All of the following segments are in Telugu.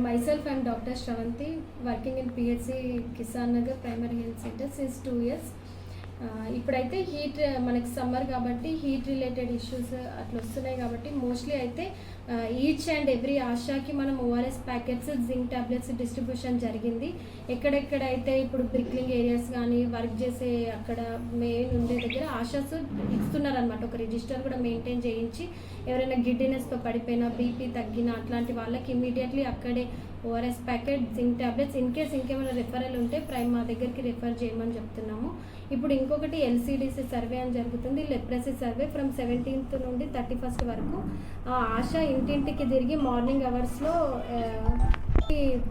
myself, I'm Dr. Shravanti, working in PHC Kisan Nagar Primary Health Center since two years. ఇప్పుడైతే హీట్ మనకి సమ్మర్ కాబట్టి హీట్ రిలేటెడ్ ఇష్యూస్ అట్లా వస్తున్నాయి కాబట్టి మోస్ట్లీ అయితే ఈచ్ అండ్ ఎవ్రీ ఆశాకి మనం ORS packets zinc tablets distribution జరిగింది. ఎక్కడెక్కడైతే ఇప్పుడు బ్రిక్లింగ్ ఏరియాస్ కానీ వర్క్ చేసే అక్కడ మెయిన్ ఉండే దగ్గర ఆశాస్ ఇస్తున్నారనమాట ఒక రిజిస్టర్ కూడా మెయింటైన్ చేయించి ఎవరైనా గిడ్డినెస్తో పడిపోయినా బీపీ తగ్గినా అట్లాంటి వాళ్ళకి ఇమీడియట్లీ అక్కడే ORS packet zinc tablets in case ఇంకేమైనా రిఫరల్ ఉంటే ప్రైమ్ మా దగ్గరికి రిఫర్ చేయమని చెప్తున్నాము. ఇప్పుడు ఇంకొకటి ఎల్సిడిసి సర్వే అని జరుగుతుంది. లెప్రసీ సర్వే ఫ్రమ్ సెవెంటీన్త్ నుండి థర్టీ ఫస్ట్ వరకు. ఆ ఆశ ఇంటింటికి తిరిగి మార్నింగ్ అవర్స్లో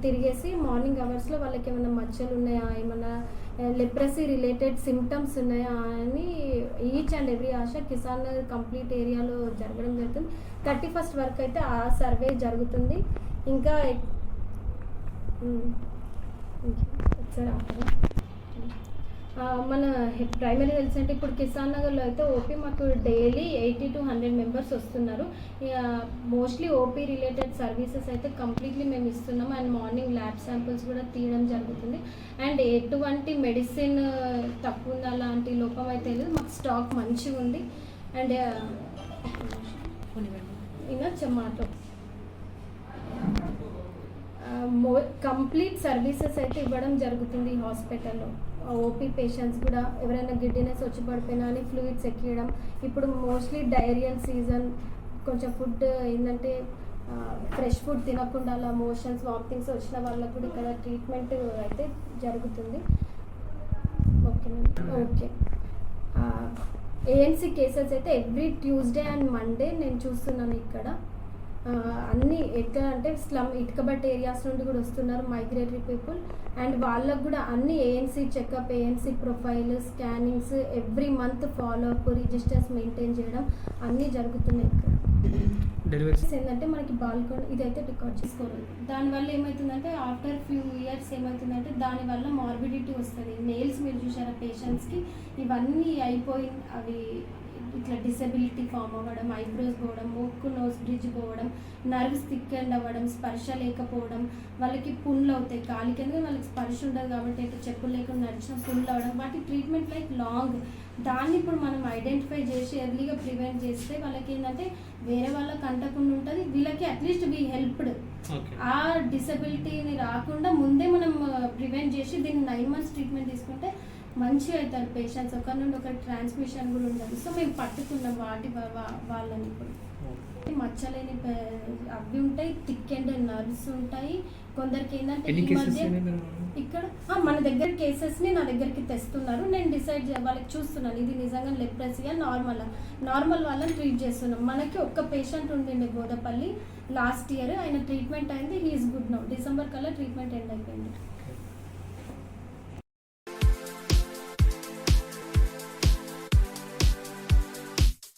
తిరిగేసి మార్నింగ్ అవర్స్లో వాళ్ళకి ఏమైనా మచ్చలు ఉన్నాయా? ఏమైనా లెప్రసీ రిలేటెడ్ సిమ్టమ్స్ ఉన్నాయా అని each and every ASHA Kisan Nagar complete ఏరియాలో జరగడం జరుగుతుంది. థర్టీ ఫస్ట్ వరకు అయితే ఆ సర్వే జరుగుతుంది. ఇంకా ఒకసారి ఆపరా? ఆ, మన ప్రైమరీ హెల్త్ సెంటర్ ఇప్పుడు కిసాన్ నగర్లో అయితే ఓపీ మాకు daily eighty to hundred members వస్తున్నారు. మోస్ట్లీ ఓపీ రిలేటెడ్ సర్వీసెస్ అయితే కంప్లీట్లీ మేము ఇస్తున్నాం. అండ్ మార్నింగ్ ల్యాబ్ శాంపిల్స్ కూడా తీయడం జరుగుతుంది. అండ్ ఎటువంటి మెడిసిన్ తక్కువ ఉందా అలాంటి లోపం అయితే లేదు. మాకు స్టాక్ మంచిగా ఉంది అండ్ వినొచ్చా మాట మో కంప్లీట్ సర్వీసెస్ అయితే ఇవ్వడం జరుగుతుంది ఈ హాస్పిటల్లో. ఓపీ పేషెంట్స్ కూడా ఎవరైనా గిడ్డినెస్ వచ్చి పడిపోయినా అని ఫ్లూయిడ్స్ ఎక్కియడం. ఇప్పుడు మోస్ట్లీ డైరియల్ సీజన్ కొంచెం ఫుడ్ ఏంటంటే ఫ్రెష్ ఫుడ్ తినకుండా అలా మోషన్స్ వామిటింగ్స్ వచ్చిన వాళ్ళకు కూడా ఇక్కడ ట్రీట్మెంట్ అయితే జరుగుతుంది. ఓకేనండి ఓకే. ఏఎన్సీ కేసెస్ అయితే ఎవ్రీ ట్యూస్డే అండ్ మండే నేను చూస్తున్నాను ఇక్కడ. అన్ని ఎట్లా అంటే స్లమ్ ఇటుకబట్ ఏరియాస్ నుండి కూడా వస్తున్నారు మైగ్రేటరీ పీపుల్ అండ్ వాళ్ళకు కూడా అన్ని ANC checkup ANC profile scannings every month follow up registers maintain చేయడం అన్నీ జరుగుతున్నాయి ఇక్కడ. డెలివరీ ఏంటంటే మనకి బాల్కన్ ఇదైతే రికార్డ్ చేసుకోవాలి. దానివల్ల ఏమవుతుందంటే ఆఫ్టర్ ఫ్యూ ఇయర్స్ ఏమవుతుందంటే దానివల్ల మార్బిడిటీ వస్తుంది. నెయిల్స్ మీరు చూసారా పేషెంట్స్కి ఇవన్నీ అయిపోయి అవి ఇట్లా డిసెబిలిటీ ఫామ్ అవ్వడం ఐబ్రోస్ పోవడం ముక్కు నోస్ బ్రిడ్జ్ పోవడం నర్వ్స్ థిక్ అండ్ అవ్వడం స్పర్శ లేకపోవడం వాళ్ళకి పుండ్లు అవుతాయి. కాలి కింద వాళ్ళకి స్పర్శ ఉండదు కాబట్టి ఇట్లా చెప్పులు లేకుండా నడిచిన పుండ్లు అవ్వడం. వాటి ట్రీట్మెంట్ లైక్ లాంగ్ దాన్ని ఇప్పుడు మనం ఐడెంటిఫై చేసి ఎర్లీగా ప్రివెంట్ చేస్తే వాళ్ళకి ఏంటంటే వేరే వాళ్ళకి అంటకుండా ఉంటుంది. వీళ్ళకి అట్లీస్ట్ వీ హెల్ప్డ్ ఆ డిసబిలిటీని రాకుండా ముందే మనం ప్రివెంట్ చేసి దీన్ని నైన్ మంత్స్ ట్రీట్మెంట్ తీసుకుంటే మంచిగా అవుతారు పేషెంట్స్ ఒకరి నుండి ఒకరి ట్రాన్స్మిషన్ కూడా ఉండదు సో మేము పట్టుకున్నాం వాటి వాళ్ళని ఇప్పుడు. మచ్చలేని అవి ఉంటాయి థిక్ అండ్ నర్వ్స్ ఉంటాయి. కొందరికి ఏంటంటే ఈ మధ్య ఇక్కడ మన దగ్గర కేసెస్ని నా దగ్గరికి తెస్తున్నారు. నేను డిసైడ్ వాళ్ళకి చూస్తున్నాను. ఇది నిజంగా లెప్రసీగా నార్మల్ నార్మల్ వాళ్ళని ట్రీట్ చేస్తున్నాం. మనకి ఒక్క పేషెంట్ ఉండిండే గోదపల్లి లాస్ట్ ఇయర్ ఆయన ట్రీట్మెంట్ అయింది. He is good now December కల్లా ట్రీట్మెంట్ ఎండ్ అయిపోయింది.